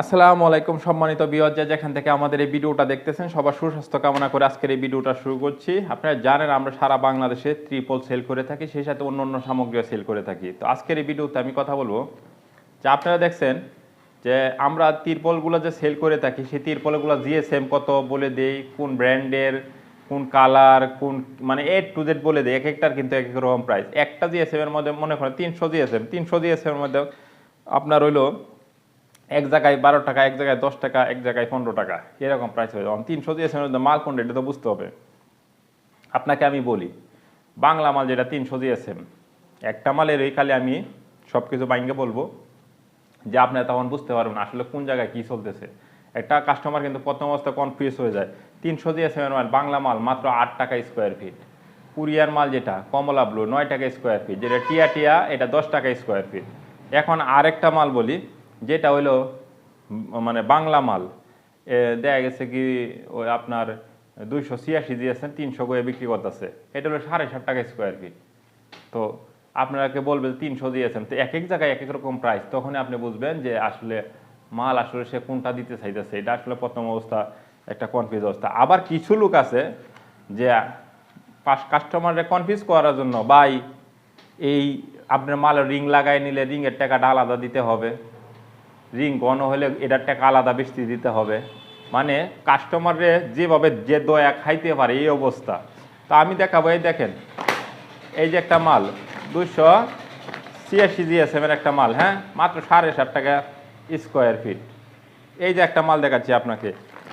আসসালামু আলাইকুম সম্মানিত বিয়জ যেখান থেকে আমাদের এই ভিডিওটা দেখতেছেন, সবার সুস্বাস্থ্য কামনা করে আজকের এই ভিডিওটা শুরু করছি। আপনারা জানেন আমরা সারা বাংলাদেশে ত্রিপল সেল করে থাকি, সেই সাথে অন্য অন্য সামগ্রীও সেল করে থাকি। তো আজকের এই ভিডিওতে আমি কথা বলব যে আপনারা দেখছেন যে আমরা তিরপলগুলো যে সেল করে থাকি, সেই তিরপলগুলো জিএসএম কত বলে দেই, কোন ব্র্যান্ডের, কোন কালার কোন মানে এ টু জেড বলে দেয় এক একটার কিন্তু এক এক রকম প্রাইস একটা জিএসএম এর মধ্যে মনে করেন তিনশো জিএসএম তিনশো জিএসএম এর মধ্যে আপনার হইল এক জায়গায় বারো টাকা, এক জায়গায় দশ টাকা, এক জায়গায় পনেরো টাকা। এরকম প্রাইস হয়ে যাবে তিনশো মধ্যে মাল কোনটা, এটা তো বুঝতে হবে। আপনাকে আমি বলি, বাংলা মাল যেটা তিনশো জিএসএম একটা মালের ওই খালি আমি সব কিছু বাইঙ্গে বলব যে আপনারা তখন বুঝতে পারবেন আসলে কোন জায়গায় কী চলতেছে। একটা কাস্টমার কিন্তু প্রথম অবস্থা কনফিউজ হয়ে যায়। তিনশো এর মাল, বাংলা মাল মাত্র আট টাকা স্কোয়ার ফিট কুরিয়ার মাল যেটা, কমলা ব্লু নয় টাকা স্কোয়ার ফিট যেটা টিয়া টিয়া, এটা দশ টাকা স্কোয়ার ফিট এখন আরেকটা মাল বলি যেটা হইল মানে বাংলা মাল দেখা গেছে কি, ওই আপনার দুইশো ছিয়াশি দিয়েছেন, তিনশো করে বিক্রি করতেছে। এটা হলো সাড়ে সাত টাকা স্কোয়ার ফিট তো আপনাকে বলবে তিনশো দিয়েছেন। তো এক এক জায়গায় এক এক রকম প্রাইস তখনই আপনি বুঝবেন যে আসলে মাল আসলে সে কোনটা দিতে চাইতেছে। এটা আসলে প্রথম অবস্থা, একটা কনফিউজ অবস্থা। আবার কিছু লোক আছে যে কাস্টমারকে কনফিউজ করার জন্য বাই এই আপনার মালের রিং লাগাই নিলে রিংয়ের টাকাটা আলাদা দিতে হবে। রিং ঘন হলে এটার টাকা আলাদা বেশি দিতে হবে। মানে কাস্টমারে যেভাবে যে দয়া খাইতে পারে এই অবস্থা। তা আমি দেখাবো, এই দেখেন, এই যে একটা মাল দুশো ছিয়াশি জিএসএম এর একটা মাল হ্যাঁ? মাত্র সাড়ে সাত টাকা স্কোয়ার ফিট এই যে একটা মাল দেখাচ্ছি আপনাকে,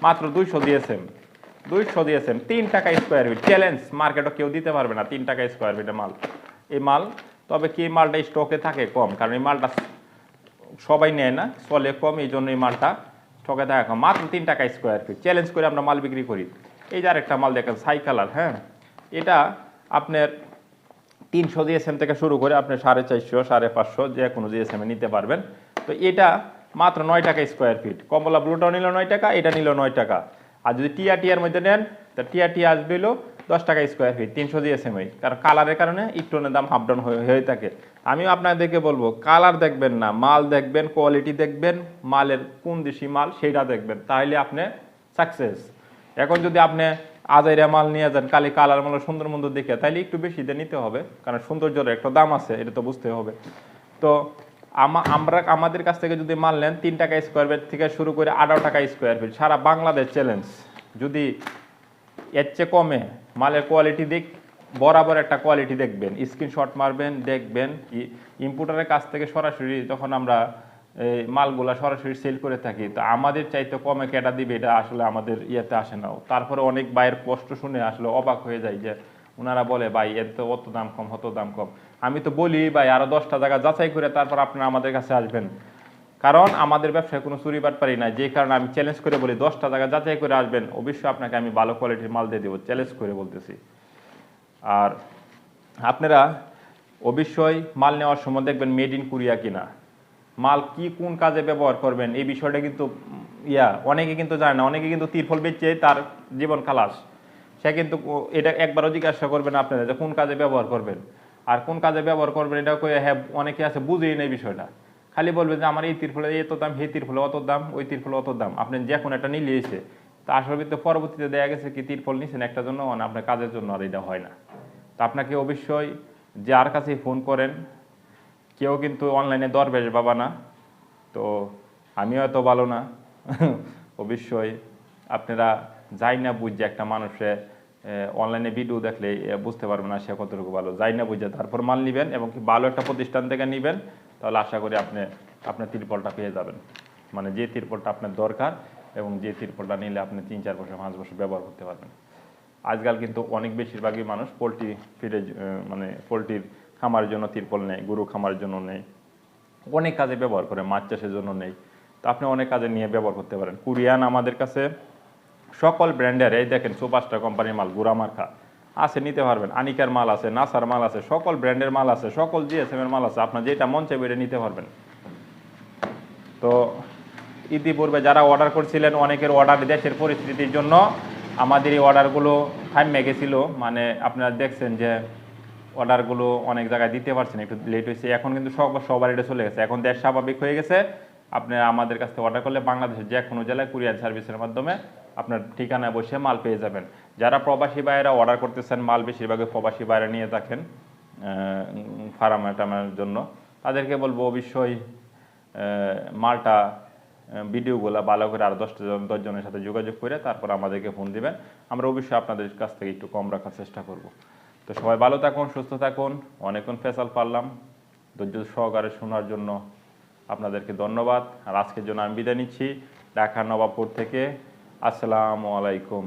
মাত্র দুইশো দিয়েছেন দুইশো দিয়েছেন তিন টাকা স্কোয়ার ফিট চ্যালেঞ্জ মার্কেটও কেউ দিতে পারবে না, তিন টাকা স্কোয়ার ফিটের মাল। এই মাল, তবে কি মালটা স্টকে থাকে কম? কারণ এই মালটা সবাই নেয় না, চলে কম, এই জন্য এই মালটা ঠকে থাকে মাত্র তিন টাকা স্কোয়ার ফিট চ্যালেঞ্জ করে আমরা মাল বিক্রি করি। এই যে আরেকটা মাল দেখেন সাই কালার হ্যাঁ? এটা আপনার তিনশো জিএসএম থেকে শুরু করে আপনি সাড়ে চারশো, সাড়ে পাঁচশো যে কোনো জিএসএম নিতে পারবেন। তো এটা মাত্র নয় টাকা স্কোয়ার ফিট কমলা ব্লুটাও নিল নয় টাকা, এটা নিল নয় টাকা। আর যদি টিয়া টিয়ার মধ্যে নেন, তা টিয়া টিয়া আসবে দশ টাকা স্কোয়ার ফিট তিনশো জিএসএম এই। কারণ কালারের কারণে একটু দাম হাফ ডাউন হয়ে থাকে। আমি আপনাদেরকে বলব, কালার দেখবেন না, মাল দেখবেন, কোয়ালিটি দেখবেন, মালের কোন দেশি মাল সেইটা দেখবেন তাহলে আপনি সাকসেস এখন যদি আপনি আজাইরা মাল নিয়ে যান, কালি কালার মাল, সুন্দর মন্দ দেখে তাহলে একটু বেশি দিয়ে নিতে হবে, কারণ সৌন্দর্যের একটা দাম আছে, এটা তো বুঝতে হবে। তো আমা- আমরা, আমাদের কাছ থেকে যদি মাল নেন, তিন টাকা স্কোয়ার ফিট থেকে শুরু করে আঠারো টাকা স্কোয়ার ফিট সারা বাংলাদেশ চ্যালেঞ্জ যদি এর চেয়ে কমে, মালের কোয়ালিটি দেখ বরাবর একটা কোয়ালিটি দেখবেন স্ক্রিনশট মারবেন, দেখবেন ইম্পোর্টারের কাছ থেকে সরাসরি যখন আমরা মালগুলা সরাসরি সেল করে থাকি, তো আমাদের চাইতে কমে কেটা দিবে এটা আসলে আমাদের ইয়েতে আসে না। তারপরে অনেক বাইয়ের কষ্ট শুনে আসলে অবাক হয়ে যায় যে ওনারা বলে, ভাই, এর তো অত দাম কম, অত দাম কম। আমি তো বলি, ভাই, আরও দশটা জায়গা যাচাই করে তারপর আপনারা আমাদের কাছে আসবেন। কারণ আমাদের ব্যবসায় কোনো চুরি পারি না যে কারণে আমি চ্যালেঞ্জ করে বলি, দশটা জায়গা যাচাই করে আসবেন, অবশ্যই আপনাকে আমি ভালো কোয়ালিটির মাল দিয়ে দেবো। চ্যালেঞ্জ করে বলতেছি। আর আপনারা অবশ্যই মাল নেওয়ার সময় দেখবেন মেড ইন কোরিয়া কিনা। মাল কি কোন কাজে ব্যবহার করবেন, এই বিষয়টা কিন্তু ইয়া, অনেকে কিন্তু জানে না, অনেকে কিন্তু তিরফল বেচে তার জীবন খালাস। সে কিন্তু এটা একবারও জিজ্ঞাসা করবেন আপনারা যে কোন কাজে ব্যবহার করবেন। আর কোন কাজে ব্যবহার করবেন এটা হ্যাঁ অনেকে আছে বুঝেই নেই বিষয়টা। খালি বলবে যে আমার এই তিরফলে এত দাম হে তিরফলে অত দাম, ওই তিরফলে অত দাম। আপনি যে একটা নিলে এসে তা আসলে পরবর্তীতে দেখা গেছে কি তিরফল নিছেন একটা জন্য আপনার কাজের জন্য আর এটা হয় না। তা আপনাকে অবশ্যই যার কাছেই ফোন করেন, কেউ কিন্তু অনলাইনে দরবেশ বাবা না, তো আমিও এত ভালো না। অবশ্যই আপনারা যাই না বুঝছে একটা মানুষে অনলাইনে ভিডিও দেখলে বুঝতে পারবে না সে কতটুকু ভালো। যাই না বুঝে তারপর মাল নেবেন এবং কি ভালো একটা প্রতিষ্ঠান থেকে নেবেন, তাহলে আশা করি আপনি, আপনার তিরপলটা পেয়ে যাবেন। মানে যে তিরপলটা আপনার দরকার এবং যে তিরপলটা নিলে আপনি তিন, চার বছর, পাঁচ বছর ব্যবহার করতে পারবেন। আজকাল কিন্তু অনেক বেশিরভাগই মানুষ পোলট্রি ফিডে মানে পোলট্রির খামারের জন্য তিরপল নেই গরু খামারের জন্য নেই অনেক কাজে ব্যবহার করে, মাছ চাষের জন্য নেই। তো আপনি অনেক কাজে নিয়ে ব্যবহার করতে পারেন। কুরিয়ান আমাদের কাছে সকল ব্র্যান্ডের, এই দেখেন সুপারস্টার কোম্পানির মাল, গুড়া মার্কা, আছে, নিতে পারবেন। আনিকার মাল আছে, নাসার মাল আছে, সকল ব্র্যান্ডের মাল আছে, সকল জিএসএম এর মাল আছে, আপনার যেটা মন চাইবে এটা নিতে পারবেন। তো ইতিপূর্বে যারা অর্ডার করছিলেন, অনেকের অর্ডার দেশের পরিস্থিতির জন্য আমাদের এই অর্ডারগুলো থামে গেছিল। মানে আপনারা দেখছেন যে অর্ডারগুলো অনেক জায়গায় দিতে পারছেন, একটু লেট হয়েছে। এখন কিন্তু সব, সবার এটা চলে গেছে। এখন দেশ স্বাভাবিক হয়ে গেছে। আপনি আমাদের কাছ থেকে অর্ডার করলে বাংলাদেশের যে কোনো জেলায় কুরিয়ার সার্ভিসের মাধ্যমে আপনার ঠিকানায় বসে মাল পেয়ে যাবেন। যারা প্রবাসী বাইরা অর্ডার করতেছেন, মাল বেশিরভাগই প্রবাসী বাইরে নিয়ে থাকেন ফার্মা টামের জন্য। তাদেরকে বলব অবশ্যই মালটা ভিডিওগুলো ভালো করে আর দশটা জন, দশজনের সাথে যোগাযোগ করে তারপর আমাদেরকে ফোন দিবেন। আমরা অবশ্যই আপনাদের কাছ থেকে একটু কম রাখার চেষ্টা করব। তো সবাই ভালো থাকুন, সুস্থ থাকুন। অনেকক্ষণ ফেসাল পারলাম। ধৈর্য সহকারে শোনার জন্য আপনাদেরকে ধন্যবাদ। আর আজকের জন্য আমি বিদায় নিচ্ছি। ঢাকা নবাবপুর থেকে। আসসালামু আলাইকুম।